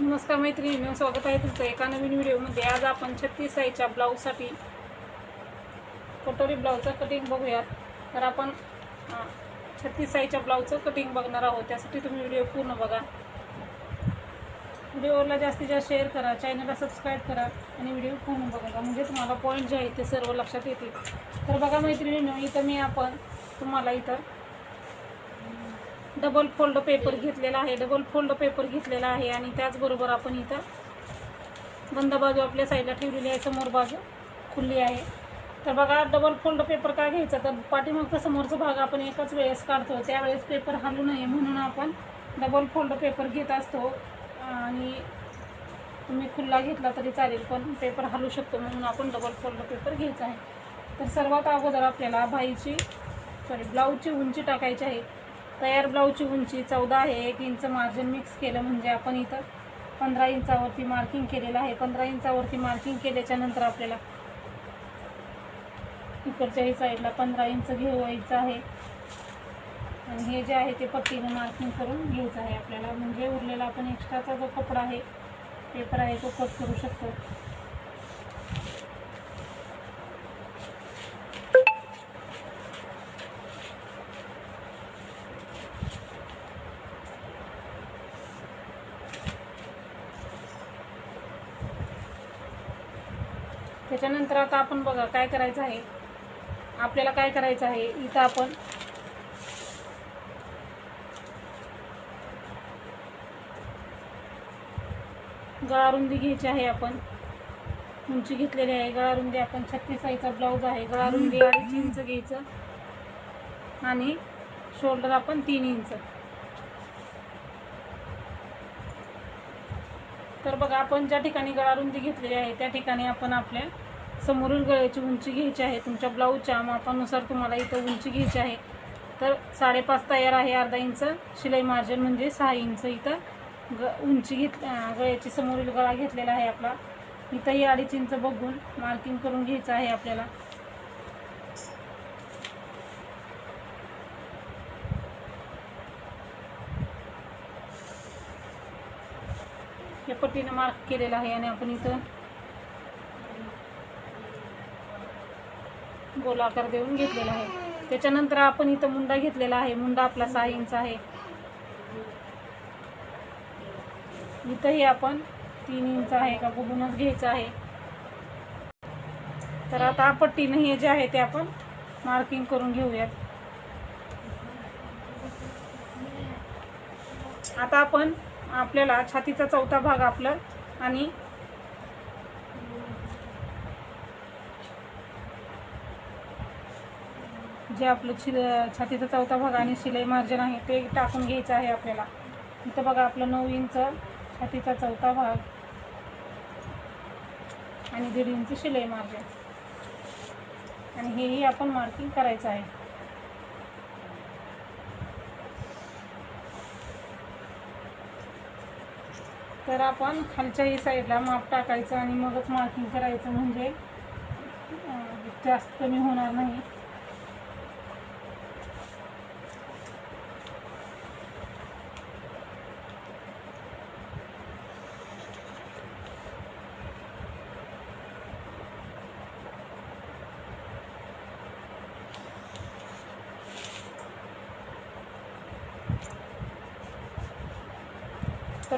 नमस्कार मैत्रिणी स्वागत आहे तुमचं एका नवीन व्हिडिओमध्ये. आज आपण छत्तीस साईजच्या ब्लाऊजसाठी कटोरी ब्लाऊजचं कटिंग बघूयात. तर आपण छत्तीस साईजच्या ब्लाऊजचं कटिंग बघणार आहोत. त्यासाठी तुम्ही व्हिडिओ पूर्ण बघा. व्हिडिओला जास्तीत जास्त शेअर करा चॅनलला सबस्क्राईब करा आणि व्हिडिओ पूर्ण बघा म्हणजे तुम्हाला पॉईंट जे आहेत ते सर्व लक्षात येतील. तर बघा मैत्रिणींनो इथं मी आपण तुम्हाला इथं डबल फोल्ड पेपर घेतलेला आहे डबल फोल्ड पेपर घेतलेला आहे आणि त्याचबरोबर आपण इथं बंद बाजू आपल्या साईडला ठेवलेली आहे समोर बाजू खुल्ली आहे. तर बघा डबल फोल्ड पेपर का घ्यायचा? तर पाठीमागचा समोरचा भाग आपण एकाच वेळेस काढतो त्यावेळेस पेपर हलू नये म्हणून आपण डबल फोल्ड पेपर घेत असतो. आणि तुम्ही खुल्ला घेतला तरी चालेल पण पेपर हलू शकतो म्हणून आपण डबल फोल्ड पेपर घ्यायचा आहे. तर सर्वात अगोदर आपल्याला भाईची सॉरी ब्लाऊजची उंची टाकायची आहे. तयार ब्लाऊजची उंची चौदा आहे एक इंच मार्जिन मिक्स केलं म्हणजे आपण इथं पंधरा इंचावरती मार्किंग केलेलं आहे. पंधरा इंचावरती मार्किंग केल्याच्यानंतर आपल्याला इकडच्याही साईडला पंधरा इंच घेवायचं आहे. आणि हे जे आहे ते पट्टीनं मार्किंग करून घ्यायचं आहे आपल्याला. म्हणजे उरलेला आपण एक्स्ट्राचा जो कपडा आहे पेपर आहे तो कट करू शकतो. त्याच्यानंतर आता आपण बघा काय करायचं आहे. आपल्याला काय करायचं आहे? इथं आपण गळारुंदी घ्यायची आहे आपण. उंची घेतलेली आहे. गळारुंदी आपण छत्तीस साईजचा ब्लाऊज आहे. गळारुंदी अडीच इंच घ्यायचं. आणि शोल्डर आपण तीन इंच. तर बघा आपण ज्या ठिकाणी गळारुंदी घेतलेली आहे त्या ठिकाणी आपण आपल्या समोरील गळ्याची उंची घ्यायची आहे. तुमच्या ब्लाऊजच्या मापानुसार तुम्हाला इथं उंची घ्यायची आहे. तर साडेपाच तयार आहे अर्धा इंच शिलाई मार्जिन म्हणजे सहा इंच इथं ग उंची घेत गळ्याची समोरील गळा घेतलेला आहे आपला. इथंही अडीच इंच बघून मार्किंग करून घ्यायचं आहे आपल्याला. पट्टीनं मार्क केलेलं आहे आणि आपण इथं गोलाकार देऊन घेतलेला आहे. त्याच्यानंतर आपण इथं मुंडा घेतलेला आहे. मुंडा आपला सहा इंच आहे. इथंही आपण तीन इंच आहे का बघूनच घ्यायचं आहे. तर आता पट्टीनं हे जे आहे ते आपण मार्किंग करून घेऊयात. आता आपण आपल्याला छातीचा चौथा भाग आपलं आणि जे आपलं शिल छातीचा चौथा भाग आणि शिलाई मार्जन आहे ते टाकून घ्यायचं आहे आपल्याला. इथं बघा आपलं नऊ इंच छातीचा चौथा भाग आणि दीड इंच शिलाई मार्जन. आणि हेही आपण मार्किंग करायचं आहे. तर आपण खालच्याही साईडला माप टाकायचं आणि मगच मार्किंग करायचं म्हणजे जास्त कमी होणार नाही.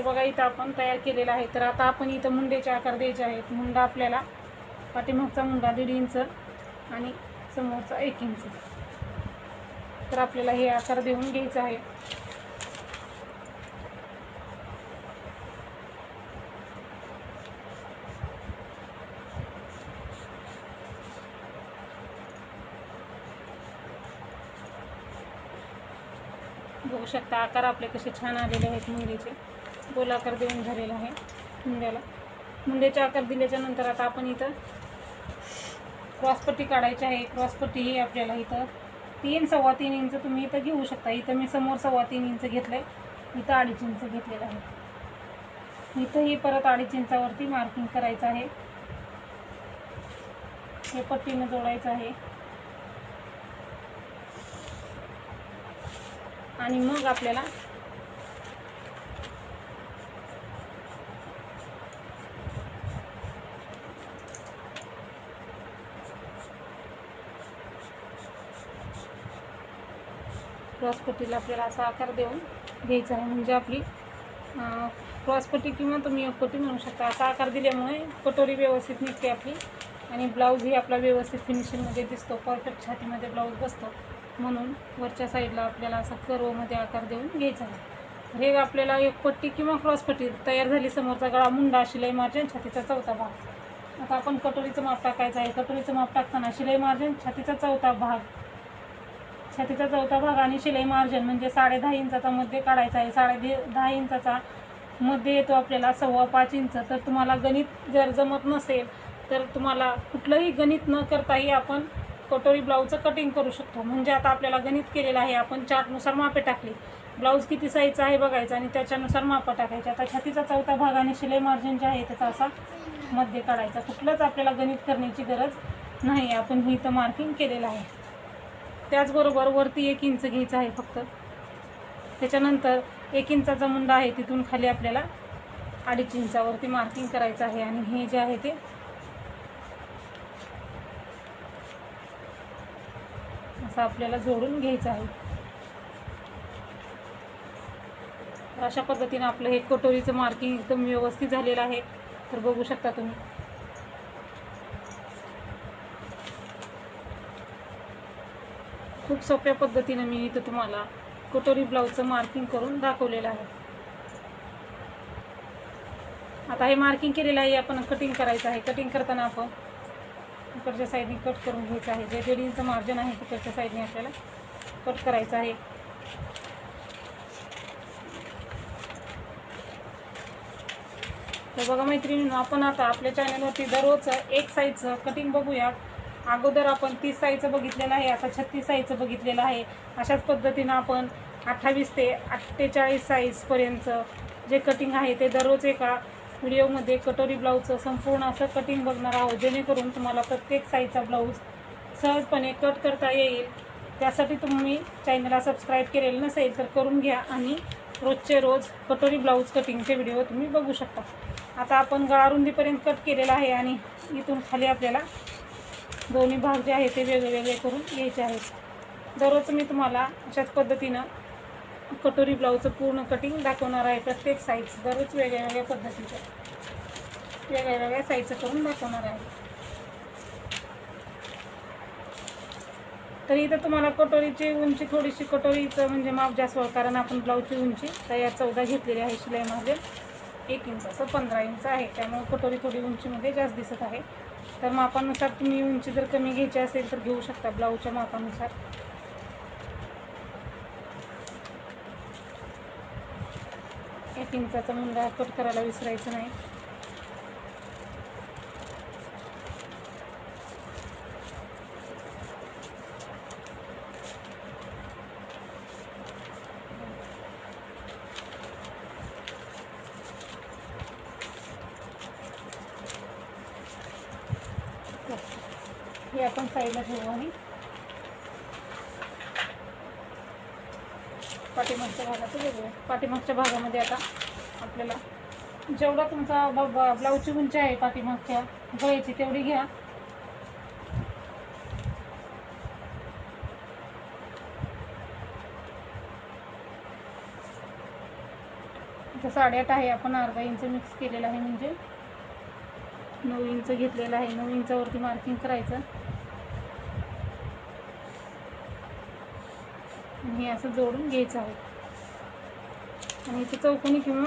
बघा इथं आपण तयार केलेला आहे. तर आता आपण इथं मुंडेचे आकार द्यायचे आहेत. मुंडा आपल्याला पाठीमागचा मुंडा दीड इंच आणि समोरचा एक इंच. तर आपल्याला हे आकार देऊन घ्यायचं आहे. बघू शकता आकार आपले कसे छान आलेले आहेत मुंडेचे. गोलाकार देऊन झालेला आहे मुंड्याला. मुंड्याचा आकार दिल्याच्या नंतर आता आपण इथं क्रॉसपट्टी काढायची आहे. क्रॉसपट्टी ही आपल्याला इथं तीन सव्वा तीन इंच तुम्ही इथं घेऊ शकता. इथं मी समोर सव्वा तीन इंच घेतलं आहे इथं अडीच इंच घेतलेलं आहे. इथंही परत अडीच इंचावरती मार्किंग करायचं आहे. हे पट्टीनं जोडायचं आहे. आणि मग आपल्याला क्रॉसपट्टीला आपल्याला असा आकार देऊन घ्यायचा आहे. म्हणजे आपली क्रॉसपट्टी किंवा तुम्ही पट्टी म्हणू शकता. असा आकार दिल्यामुळे कटोरी व्यवस्थित निघते आपली आणि ब्लाऊजही आपला व्यवस्थित फिनिशिंगमध्ये दिसतो. परफेक्ट छातीमध्ये ब्लाऊज बसतो. म्हणून वरच्या साईडला आपल्याला असा कर्वमध्ये आकार देऊन घ्यायचा आहे. हे आपल्याला एक पट्टी किंवा क्रॉसपट्टी तयार झाली. समोरचा गळा मुंडा शिलाई मार्जिन छातीचा चौथा भाग. आता आपण कटोरीचं माप टाकायचं आहे. कटोरीचं माप टाकताना शिलाई मार्जिन छातीचा चौथा भाग. छातीचा चौथा भाग आणि शिलाई मार्जिन म्हणजे साडे दहा इंचाचा मध्ये काढायचा आहे. साडे दहा इंचाचा मध्ये येतो आपल्याला सव्वा पाच इंच. तर तुम्हाला गणित जर जमत नसेल तर तुम्हाला कुठलंही गणित न करताही आपण कटोरी ब्लाऊजचं कटिंग करू शकतो. म्हणजे आता आपल्याला गणित केलेलं आहे. आपण चार्टनुसार मापे टाकली. ब्लाऊज किती साईजचा आहे बघायचं आणि त्याच्यानुसार मापं टाकायचे. आता छातीचा चौथा भाग आणि शिलाई मार्जिन जे आहे त्याचा असा मध्ये काढायचा. कुठलंच आपल्याला गणित करण्याची गरज नाही. आपण ही इथं मार्किंग केलेलं आहे. त्याचबरोबर वरती एक इंच घ्यायचं आहे फक्त. त्याच्यानंतर एक इंचाचा मुंडा आहे तिथून खाली आपल्याला अडीच इंचावरती मार्किंग करायचं आहे आणि हे जे आहे ते असं आपल्याला जोडून घ्यायचं आहे. अशा पद्धतीनं आपलं हे कटोरीचं मार्किंग एकदम व्यवस्थित झालेलं आहे. तर बघू शकता तुम्ही. खूप सोप्या पद्धतीनं मी इथं तुम्हाला कटोरी ब्लाऊजचं मार्किंग करून दाखवलेलं आहे. आता हे मार्किंग केलेलं आहे आपण कटिंग करायचं आहे. कटिंग करताना आपण इकडच्या साईडने कट करून घ्यायचं आहे. जे दीड इंच मार्जिन आहे तिकडच्या साईडने आपल्याला कट करायचं आहे. तर बघा मैत्रिणी आपण आता आपल्या चॅनलवरती दररोजचं एक साईजचं कटिंग बघूया. अगोदर आपण तीस साईजचं बघितलेलं आहे आता छत्तीस साईजचं बघितलेलं आहे. अशाच पद्धतीनं आपण अठ्ठावीस ते अठ्ठेचाळीस साईजपर्यंतचं जे कटिंग आहे ते दररोज एका व्हिडिओमध्ये कटोरी ब्लाऊजचं संपूर्ण असं कटिंग बघणार आहोत जेणेकरून तुम्हाला प्रत्येक साईजचा ब्लाऊज सहजपणे कट करता येईल. त्यासाठी तुम्ही चॅनलला सबस्क्राईब केलेलं नसेल तर करून घ्या आणि रोजचे रोज कटोरी ब्लाऊज कटिंगचे व्हिडिओ तुम्ही बघू शकता. आता आपण गळारुंदीपर्यंत कट केलेला आहे आणि इथून खाली आपल्याला दोन्ही भाग जे आहे ते वेगवेगळे करून घ्यायचे आहेत. दररोज मी तुम्हाला अशाच पद्धतीनं कटोरी ब्लाऊजचं पूर्ण कटिंग दाखवणार आहे. प्रत्येक साईज दररोज वेगळ्या वेगळ्या पद्धतीचं वेगळ्या वेगळ्या साईजचं करून दाखवणार आहे. तर इथं तुम्हाला कटोरीची उंची थोडीशी कटोरीचं म्हणजे माप जास्त होईल कारण आपण ब्लाऊजची उंची तयार चौदा घेतलेली आहे शिलाई माझे एक इंच असं पंधरा इंच आहे. त्यामुळे कटोरी थोडी उंचीमध्ये जास्त दिसत आहे. तर मापानुसार तुम्ही उंची जर कमी घ्यायची असेल तर घेऊ शकता ब्लाऊजच्या मापानुसार. एक इंचाचा मुंडा कट करायला विसरायचं नाही. हे आपण साईडला ठेवू आणि पाठीमागच्या भागाचं वेगळं. पाठीमागच्या भागामध्ये आता आपल्याला जेवढा तुमचा ब्लाऊजची उंची आहे पाठीमागच्या गळ्याची तेवढी घ्या. इथं साडेआठ आहे आपण अर्धा इंच मिक्स केलेलं आहे म्हणजे नऊ इंच घेतलेलं आहे. नऊ इंचावरती मार्किंग करायचं. हे असं जोडून घ्यायचं आहे. आणि इथे चौकोनी किंवा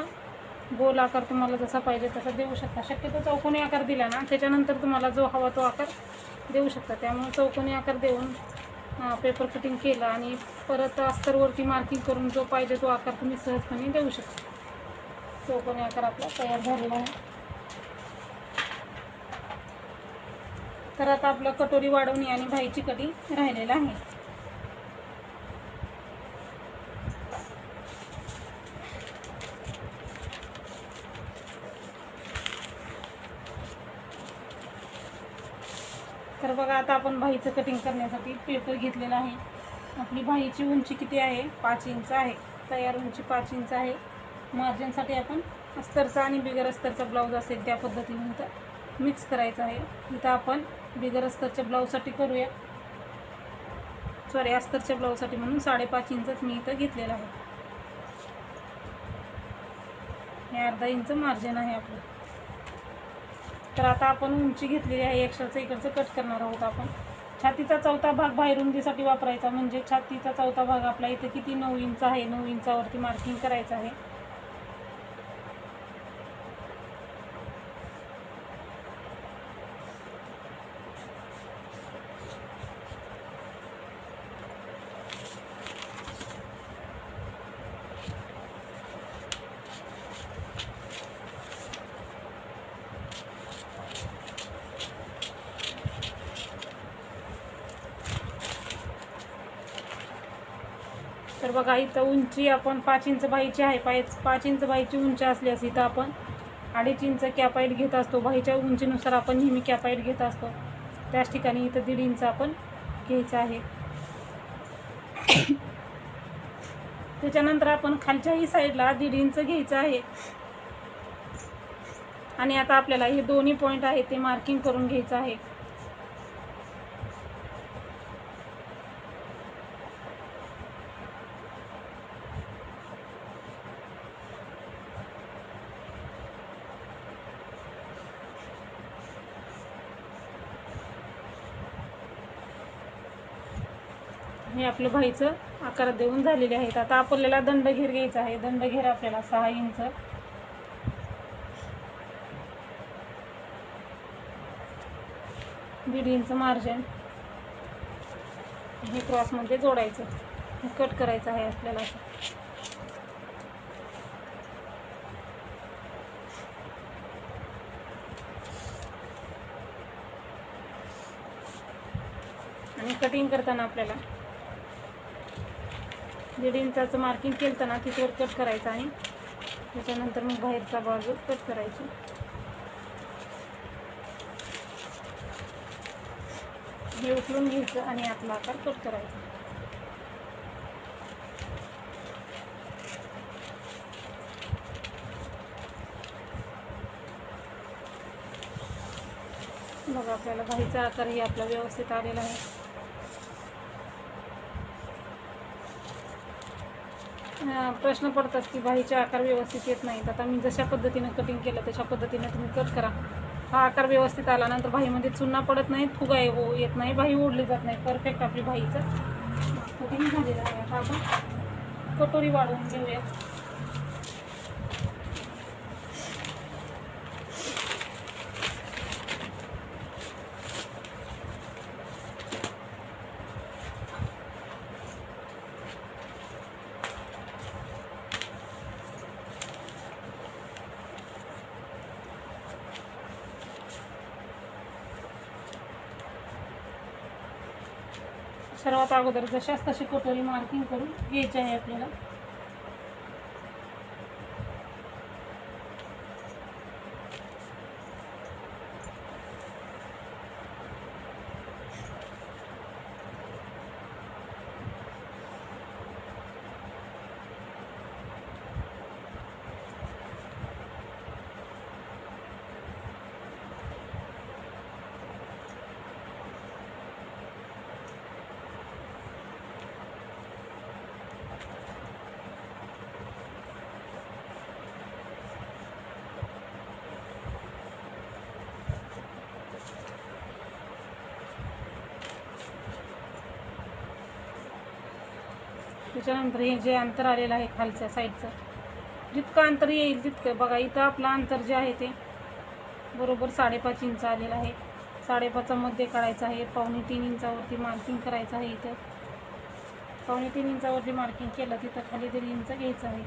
गोल आकार तुम्हाला जसा पाहिजे तसा देऊ शकता. शक्यतो चौकोनी आकार दिला ना त्याच्यानंतर तुम्हाला जो हवा तो आकार देऊ शकता. त्यामुळे चौकोनी आकार देऊन पेपर कटिंग केलं आणि परत अस्तरवरती मार्किंग करून जो पाहिजे तो आकार तुम्ही सहजपणे देऊ शकता. चौकोनी आकार आपला तयार झालेला आहे. तर आता आपलं कटोरी वाढवणी आणि भाईची कटिंग राहिलेलं आहे. तर बघा आता आपण भाईचं कटिंग करण्यासाठी पेपर घेतलेला आहे. आपली भाईची उंची किती आहे? पाच इंच आहे. तयार उंची पाच इंच आहे. मार्जिनसाठी आपण अस्तरचा आणि बिगर अस्तरचा ब्लाऊज असेल त्या पद्धतीने इथं मिक्स करायचं आहे. इथं आपण बिगर अस्तरच्या ब्लाऊजसाठी करूया. सॉरी अस्तरच्या ब्लाऊजसाठी म्हणून साडेपाच इंचच मी इथं घेतलेलं आहे. हे अर्धा इंच मार्जिन आहे आपलं. तर आता आपण उंची घेतलेली आहे एक्स्ट्राचं इकडचं कट करणार आहोत आपण. छातीचा चौथा भाग बाहेर रुंदीसाठी वापरायचा म्हणजे छातीचा चौथा भाग आपला इथे किती नऊ इंच आहे नऊ इंचावरती मार्किंग करायचं आहे. तर बघा इथं उंची आपण पाच इंच बाईची आहे. पाच पाच इंच बाईची उंची असल्यास इथं आपण अडीच इंच कॅपाईट घेत असतो. बाईच्या उंचीनुसार आपण नेहमी कॅपाईट घेत असतो. त्याच ठिकाणी इथं दीड इंच आपण घ्यायचं आहे. त्याच्यानंतर आपण खालच्याही साईडला दीड इंच घ्यायचं आहे. आणि आता आपल्याला हे दोन्ही पॉईंट आहेत ते मार्किंग करून घ्यायचं आहे. हे आपलं भाईचं आकार देऊन झालेले आहेत. आता आपल्याला दंडघेर घ्यायचा आहे. दंडघेर आपल्याला सहा इंच. दीड इंच मार्जिन हे क्रॉसमध्ये जोडायचं. कट करायचं आहे आपल्याला असं. आणि कटिंग करताना आपल्याला दीड इंचाचं मार्किंग केलं ना तिथवर कट करायचं आणि त्याच्यानंतर मग बाहेरचा बाजू कट करायची. हे उचलून घ्यायचं आणि आपला आकार कट करायचा. बघा आपल्याला बाईचा आकारही आपला व्यवस्थित आलेला आहे. प्रश्न पडतात की बाईचे आकार व्यवस्थित येत नाहीत आता मी जशा पद्धतीनं कटिंग केलं तशा पद्धतीनं तुम्ही कट करा. हा आकार व्यवस्थित आल्यानंतर बाईमध्ये चुन्ना पडत नाही फुगा हो- येत नाही बाई ओढली जात नाही. परफेक्ट आपली बाईचं. कटिंग झालेलं आहे. आता आपण कटोरी वाढवून घेऊया सर्वात अगोदर जशाच तशी कटोरी मार्किंग करून घ्यायची आहे आपल्याला. त्याच्यानंतर हे जे अंतर आलेलं आहे खालच्या साईडचं जितकं अंतर येईल तितकं. बघा इथं आपलं अंतर जे आहे ते बरोबर साडेपाच इंच आलेलं आहे. साडेपाचामध्ये काढायचं आहे. पावणे तीन इंचावरती मार्किंग करायचं आहे इथं. पावणे तीन इंचावरती मार्किंग केलं तिथं खाली दीड इंच घ्यायचं आहे.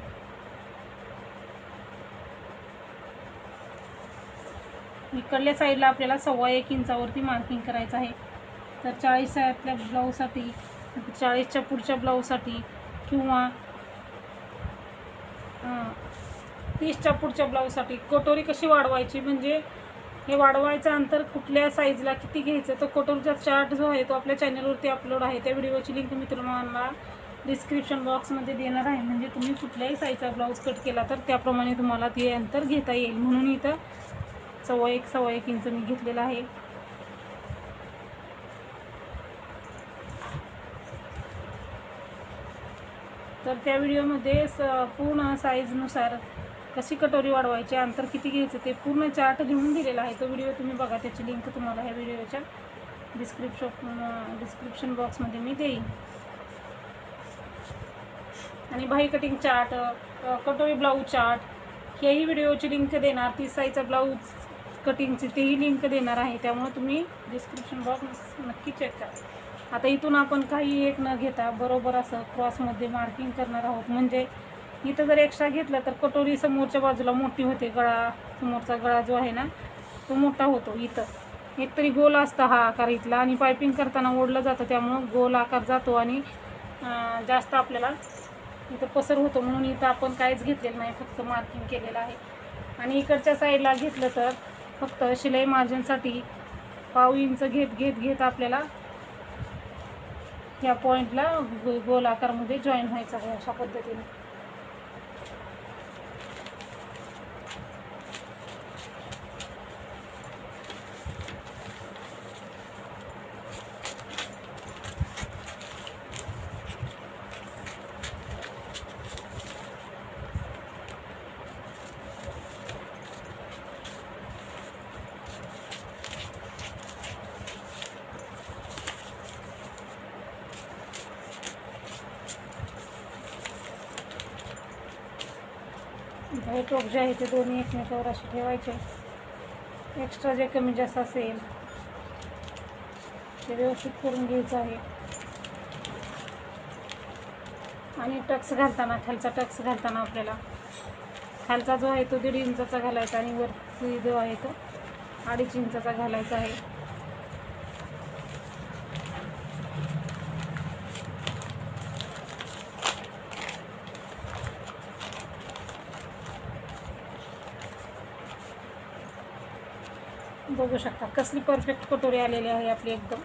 इकडल्या साईडला आपल्याला सव्वा एक इंचावरती मार्किंग करायचं आहे. तर चाळीस आपल्या ब्लाऊजसाठी चाळीसच्या पुढच्या ब्लाऊजसाठी किंवा हां, तीसच्या पुढच्या ब्लाऊजसाठी कटोरी कशी वाढवायची? म्हणजे हे वाढवायचं अंतर कुठल्या साईजला किती घ्यायचं? तर कटोरीचा चार्ट जो आहे तो आपल्या चॅनलवरती अपलोड आहे. त्या व्हिडिओची लिंक मी तुम्हाला डिस्क्रिप्शन बॉक्समध्ये देणार आहे. म्हणजे तुम्ही कुठल्याही साईजचा ब्लाऊज कट केला तर त्याप्रमाणे तुम्हाला ते अंतर घेता येईल. म्हणून इथं सव्वा एक सव्वा एक इंच मी घेतलेलं आहे. तर त्या व्हिडिओमध्ये स पूर्ण साईजनुसार कशी कटोरी वाढवायची अंतर किती घ्यायचं ते पूर्ण चार्ट लिहून दिलेला आहे. तो व्हिडिओ तुम्ही बघा त्याची लिंक तुम्हाला ह्या व्हिडिओच्या डिस्क्रिप्शन डिस्क्रिप्शन बॉक्समध्ये मी देईन. आणि भाई कटिंग चार्ट कटोरी ब्लाऊज चार्ट हेही व्हिडिओची लिंक देणार. तीस साईजचा ब्लाऊज कटिंगची तेही लिंक देणार आहे. त्यामुळे तुम्ही डिस्क्रिप्शन बॉक्स नक्की चेक करा. आता इथून आपण काही एक न घेता बरोबर असं क्रॉसमध्ये मार्किंग करणार आहोत. म्हणजे इथं जर एक्स्ट्रा घेतलं तर कटोरी समोरच्या बाजूला मोठी होते गळा समोरचा गळा जो आहे ना तो मोठा होतो इथं. एक तरी गोल असता हा आकार इथला आणि पायपिंग करताना ओढलं जातं त्यामुळं गोल आकार जातो आणि जास्त आपल्याला इथं पसर होतो. म्हणून इथं आपण काहीच घेतलेलं नाही फक्त मार्किंग केलेलं आहे. आणि इकडच्या साईडला घेतलं तर फक्त शिलाई मार्जिनसाठी पाव इंच घेत घेत घेत आपल्याला या पॉईंटला गो गोल आकारमध्ये जॉईन व्हायचं आहे अशा पद्धतीने. हे टोक जे आहे ते दोन्ही एकमेकावर असे ठेवायचे. एक्स्ट्रा जे कमी जास्त असेल ते व्यवस्थित करून घ्यायचं आहे. आणि टक्स घालताना खालचा टक्स घालताना आपल्याला खालचा जो आहे तो दीड इंचाचा घालायचा आणि वरती जो आहे तो अडीच इंचाचा घालायचा आहे. बघू शकता. कसली परफेक्ट कटोरी आलेली आहे आपली एकदम.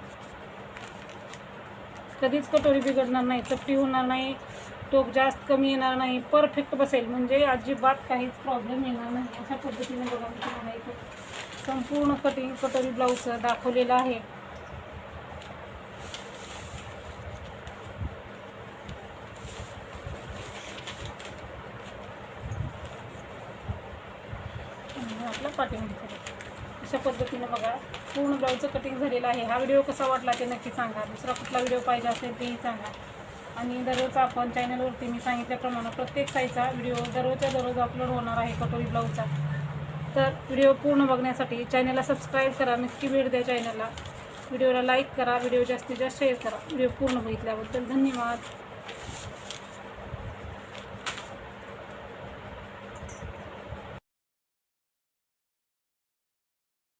कधीच कटोरी बिघडणार नाही चपटी होणार नाही टोक जास्त कमी येणार नाही परफेक्ट बसेल. म्हणजे अजिबात काहीच प्रॉब्लेम येणार नाही. अशा पद्धतीने बघा मी तुम्हाला इथे संपूर्ण कटिंग कटोरी ब्लाऊज दाखवलेलं आहे. आपला पाठिंबा अशा पद्धतीने बघा पूर्ण ब्लाऊजचं कटिंग झालेलं आहे. हा व्हिडिओ कसा वाटला ते नक्की सांगा. दुसरा कुठला व्हिडिओ पाहिजे असेल तेही सांगा. आणि दररोज आपण चॅनलवरती मी सांगितल्याप्रमाणे प्रत्येक साईजचा व्हिडिओ दररोजच्या दररोज अपलोड होणार आहे कटोरी ब्लाऊजचा. तर व्हिडिओ पूर्ण बघण्यासाठी चॅनलला सबस्क्राईब करा. नक्की भेट द्या चॅनलला व्हिडिओला लाईक करा. व्हिडिओ जास्तीत जास्त शेअर करा. व्हिडिओ पूर्ण बघितल्याबद्दल धन्यवाद.